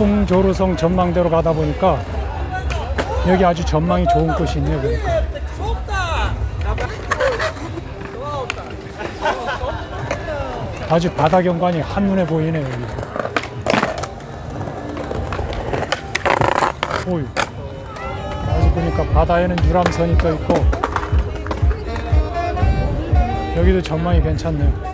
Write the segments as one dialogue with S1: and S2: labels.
S1: 송조르성 전망대로 가다 보니까 여기 아주 전망이 좋은 곳이 있네요. 그러니까. 아주 바다 경관이 한눈에 보이네요. 여기. 오유. 아주 보니까 바다에는 유람선이 떠 있고 여기도 전망이 괜찮네요.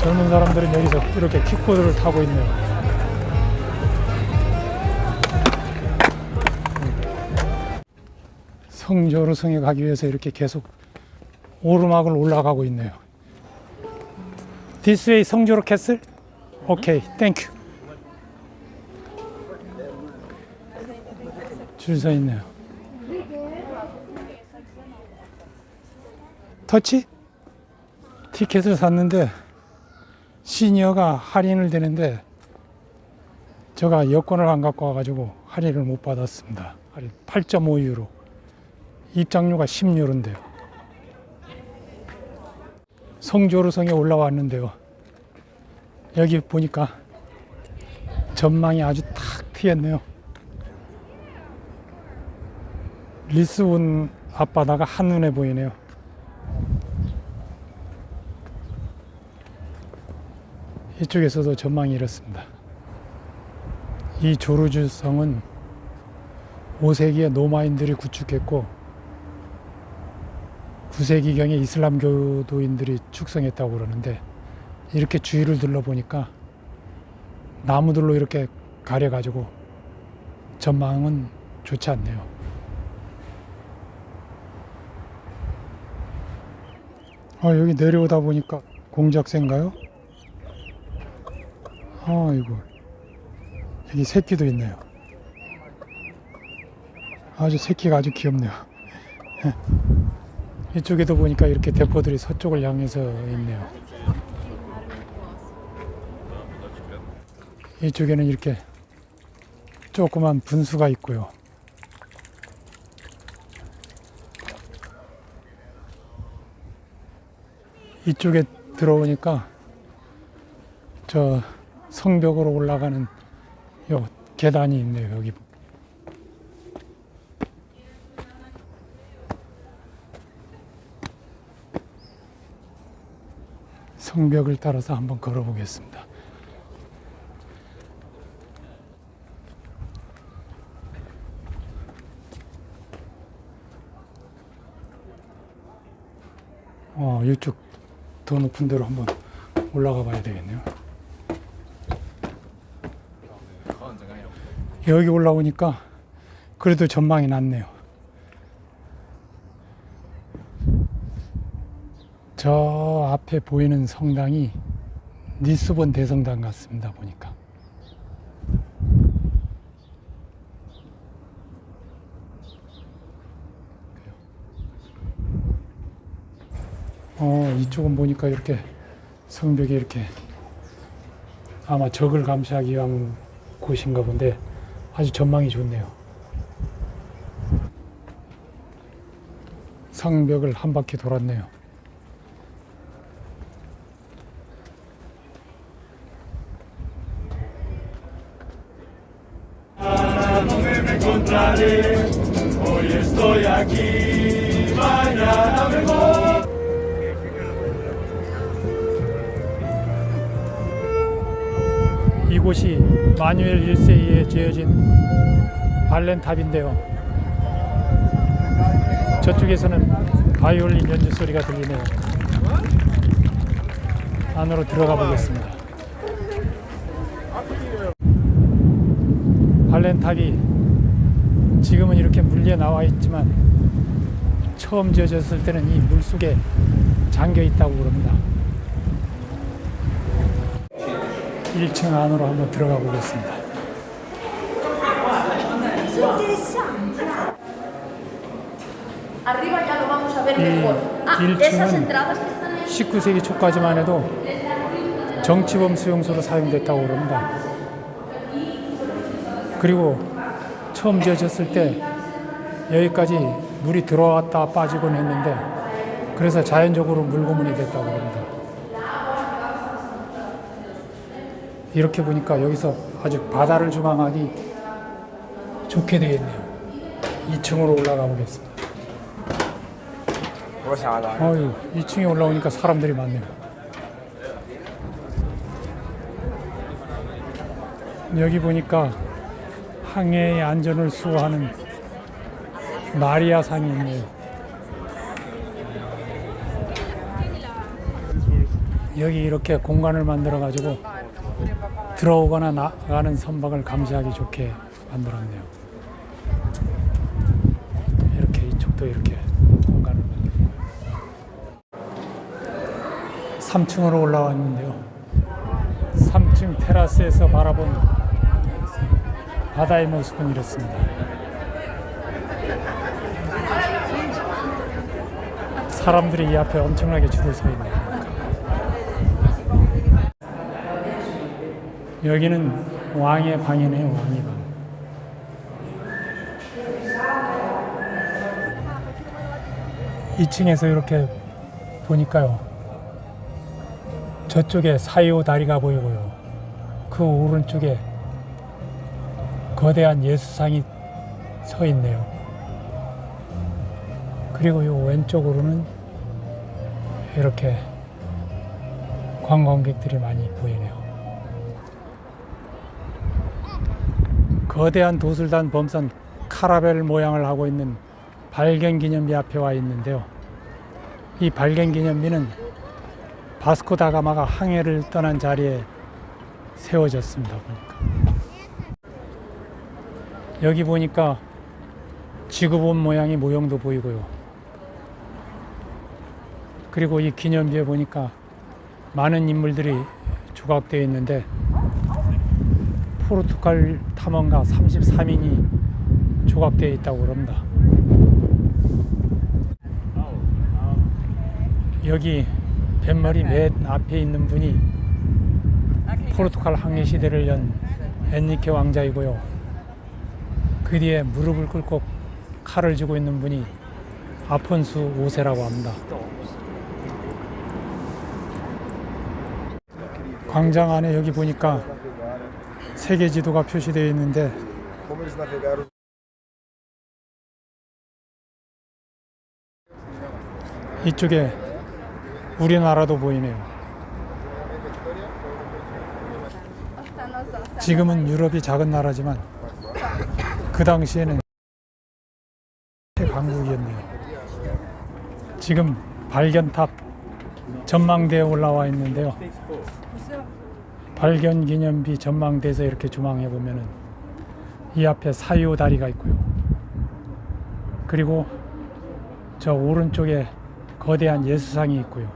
S1: 젊은 사람들은 여기서 이렇게 킥보드를 타고 있네요. 성조르성에 가기 위해서 이렇게 계속 오르막을 올라가고 있네요. This way 성조르 캐슬? 오케이, 땡큐. 줄 서 있네요. 터치? 티켓을 샀는데 시니어가 할인을 되는데 제가 여권을 안 갖고 와가지고 할인을 못 받았습니다. 할인 8.5유로. 입장료가 10유로인데요. 성조르성에 올라왔는데요. 여기 보니까 전망이 아주 탁 트였네요. 리스본 앞바다가 한눈에 보이네요. 이쪽에서도 전망이 이렇습니다. 이 조르주 성은 5세기에 노마인들이 구축했고 9세기경에 이슬람 교도인들이 축성했다고 그러는데 이렇게 주위를 둘러보니까 나무들로 이렇게 가려가지고 전망은 좋지 않네요. 아, 여기 내려오다 보니까 공작새인가요? 아이고 여기 새끼도 있네요. 아주 새끼가 아주 귀엽네요. 이쪽에도 보니까 이렇게 대포들이 서쪽을 향해서 있네요. 이쪽에는 이렇게 조그만 분수가 있고요. 이쪽에 들어오니까 저 성벽으로 올라가는 요 계단이 있네요. 여기 성벽을 따라서 한번 걸어보겠습니다. 어, 이쪽 더 높은 데로 한번 올라가 봐야 되겠네요. 여기 올라오니까 그래도 전망이 낫네요. 저 앞에 보이는 성당이 니스본 대성당 같습니다. 보니까. 어, 이쪽은 보니까 이렇게 성벽에 이렇게 아마 적을 감시하기 위한 곳인가 본데 아주 전망이 좋네요. 성벽을 한 바퀴 돌았네요.
S2: Hoy estoy aquí,
S1: 이곳이 마뉴엘 1세기에 지어진 발렌탑인데요. 저쪽에서는 바이올린 연주 소리가 들리네요. 안으로 들어가 보겠습니다. 발렌탑이 지금은 이렇게 물리에 나와 있지만 처음 지어졌을 때는 이 물속에 잠겨 있다고 그럽니다. 1층 안으로 한번 들어가 보겠습니다.
S3: Arriba ya lo vamos a ver
S1: Y-
S3: mejor. Ah,
S1: y el
S3: esas
S1: chimón.
S3: entradas que están ahí.
S1: 19세기 초까지만 해도 정치범 수용소로 사용됐다고 그럽니다. 그리고 처음 지어졌을 때 여기까지 물이 들어왔다 빠지곤 했는데 그래서 자연적으로 물고문이 됐다고 합니다. 이렇게 보니까 여기서 아주 바다를 조망하기 좋게 되겠네요. 2층으로 올라가 보겠습니다. 어휴, 2층에 올라오니까 사람들이 많네요. 여기 보니까 항해의 안전을 수호하는 마리아 상이 있네요. 여기 이렇게 공간을 만들어 가지고 들어오거나 나가는 선박을 감시하기 좋게 만들었네요. 이렇게 이쪽도 이렇게 공간을 만들고 3층으로 올라왔는데요. 3층 테라스에서 바라본 바다의 모습은 이렇습니다. 사람들이 이 앞에 엄청나게 줄을 서 있네요. 여기는 왕의 방이네요, 왕의 방. 이층에서 이렇게 보니까요. 저쪽에 사이오 다리가 보이고요. 그 오른쪽에 거대한 예수상이 서 있네요. 그리고 요 왼쪽으로는 이렇게 관광객들이 많이 보이네요. 거대한 도술단 범선 카라벨 모양을 하고 있는 발견기념비 앞에 와 있는데요. 이 발견기념비는 바스코 다가마가 항해를 떠난 자리에 세워졌습니다. 보니까 여기 보니까 지구본 모양의 모형도 보이고요. 그리고 이 기념비에 보니까 많은 인물들이 조각되어 있는데 포르투갈 탐험가 33인이 조각되어 있다고 그럽니다. 여기 뱃머리 맨 앞에 있는 분이 포르투갈 항해 시대를 연 엔리케 왕자이고요. 그 뒤에 무릎을 꿇고 칼을 쥐고 있는 분이 아폰수 5세라고 합니다. 광장 안에 여기 보니까 세계 지도가 표시되어 있는데 이쪽에 우리나라도 보이네요. 지금은 유럽이 작은 나라지만 그 당시에는 강국이었네요. 지금 발견탑 전망대에 올라와 있는데요. 발견 기념비 전망대에서 이렇게 조망해 보면은 이 앞에 사유 다리가 있고요. 그리고 저 오른쪽에 거대한 예수상이 있고요.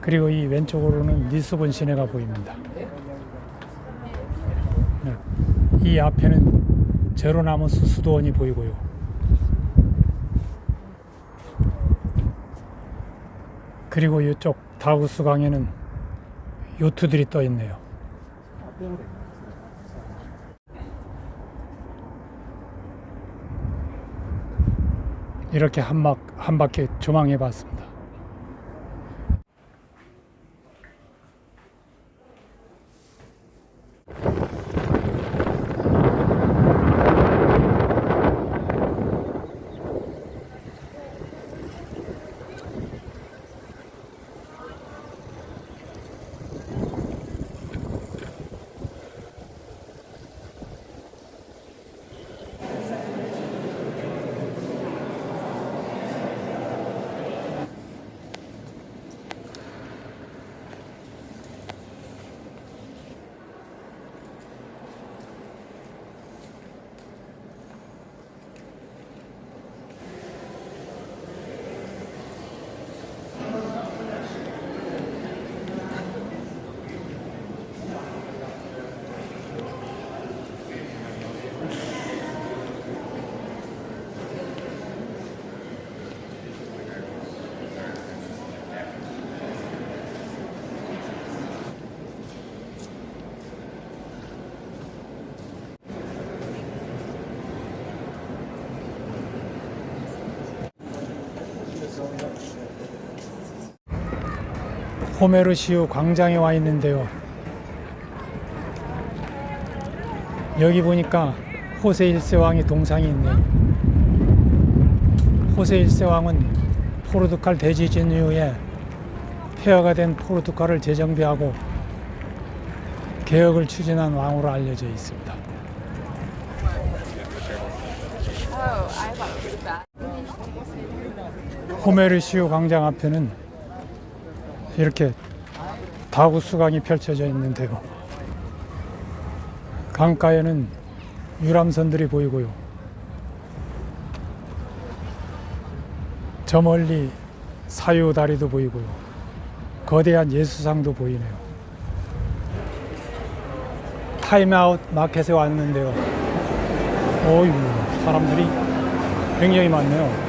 S1: 그리고 이 왼쪽으로는 리스본 시내가 보입니다. 네. 이 앞에는 제로나무 수수도원이 보이고요. 그리고 이쪽 다우스 강에는 요트들이 떠 있네요. 이렇게 한, 막, 한 바퀴 조망해 봤습니다. 호메르시우 광장에 와 있는데요. 여기 보니까 호세 1세 왕의 동상이 있네요. 호세 1세 왕은 포르투갈 대지진 이후에 폐허가 된 포르투갈을 재정비하고 개혁을 추진한 왕으로 알려져 있습니다. 호메르시우 광장 앞에는 이렇게 다구수강이 펼쳐져 있는데요. 강가에는 유람선들이 보이고요. 저 멀리 사유 다리도 보이고요. 거대한 예수상도 보이네요. 타임아웃 마켓에 왔는데요. 어이구, 사람들이 굉장히 많네요.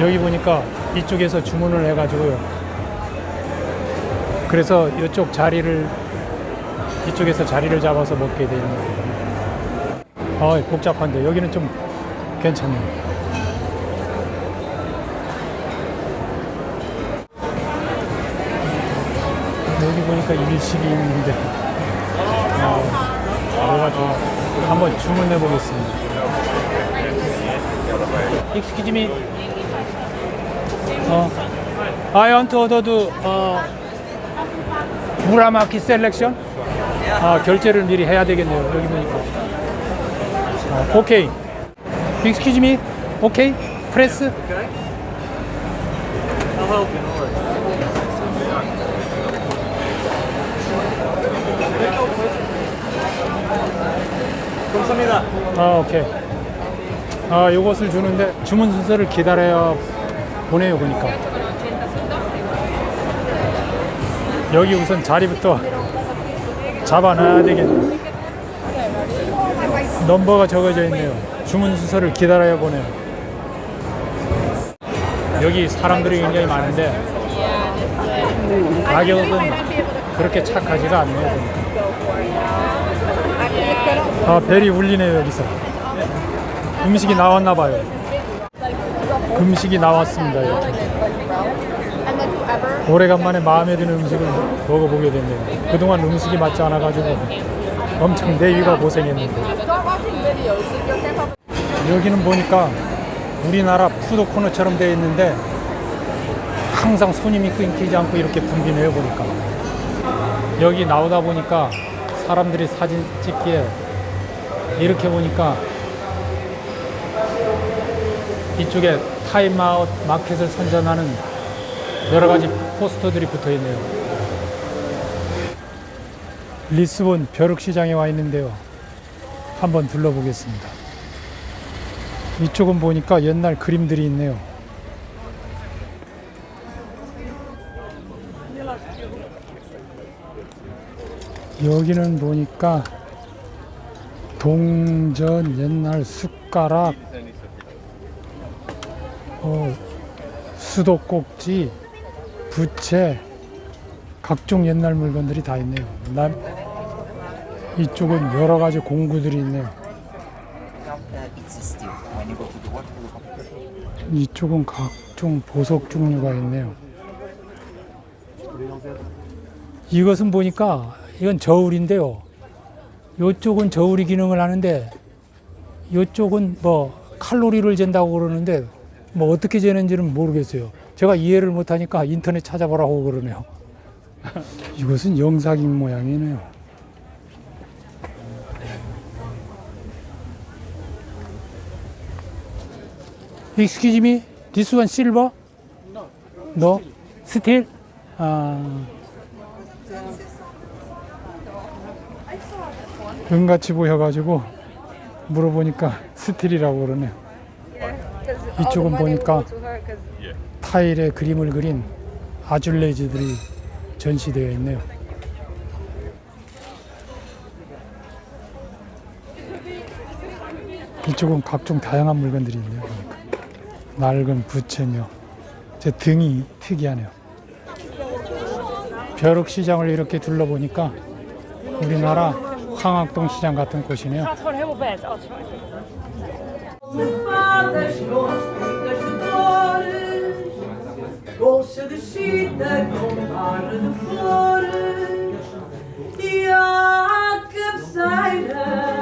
S1: 여기 보니까 이쪽에서 주문을 해가지고요. 그래서 이쪽 자리를 이쪽에서 자리를 잡아서 먹게 되는 거예요. 아, 복잡한데 여기는 좀 괜찮네요. 여기 보니까 일식이 있는데 어, 그래가지고 한번 주문해 보겠습니다. Me. 어, I want to order the 어, 무라마키 셀렉션. 아 결제를 미리 해야 되겠네요. 여기 보니까. 어, 오케이. Excuse me. 오케이. 프레스.
S2: 감사합니다.
S1: 아 오케이. 아 요것을 주는데 주문 순서를 기다려야 보내요 보니까. 여기 우선 자리부터 잡아놔야 되겠네. 넘버가 적어져 있네요. 주문 순서를 기다려야 보내요. 여기 사람들이 굉장히 많은데 가격은 그렇게 착하지가 않네요. 보니까. 아 벨이 울리네요 여기서. 음식이 나왔나 봐요. 음식이 나왔습니다. 이렇게. 오래간만에 마음에 드는 음식을 먹어보게 됐네요. 그동안 음식이 맞지 않아가지고 엄청 내 위가 고생했는데 여기는 보니까 우리나라 푸드 코너처럼 되어 있는데 항상 손님이 끊기지 않고 이렇게 붐비네요 보니까 여기 나오다 보니까 사람들이 사진 찍기에 이렇게 보니까 이쪽에 타임아웃 마켓을 선전하는 여러 가지 포스터들이 붙어 있네요. 리스본 벼룩시장에 와 있는데요. 한번 둘러보겠습니다. 이쪽은 보니까 옛날 그림들이 있네요. 여기는 보니까 동전 옛날 숟가락 어, 수도꼭지 부채 각종 옛날 물건들이 다 있네요. 남 이쪽은 여러 가지 공구들이 있네요. 이쪽은 각종 보석 종류가 있네요. 이것은 보니까 이건 저울인데요. 이쪽은 저울이 기능을 하는데 이쪽은 뭐 칼로리를 잰다고 그러는데 뭐 어떻게 재는지는 모르겠어요. 제가 이해를 못하니까 인터넷 찾아보라고 그러네요. 이것은 영상인 모양이네요. Excuse me, this one silver? No. Steel? 아. 은같이 보여가지고 물어보니까 스틸이라고 그러네요. 이쪽은 보니까 타일에 그림을 그린 아줄레즈들이 전시되어 있네요. 이쪽은 각종 다양한 물건들이 있네요. 보니까. 낡은 부채며 제 등이 특이하네요. 벼룩시장을 이렇게 둘러보니까 우리나라 황학동 시장 같은 곳이네요.
S4: Fader slåss, flyter försvaret. Korsade skyddar kommaren före. Jakobs seirer.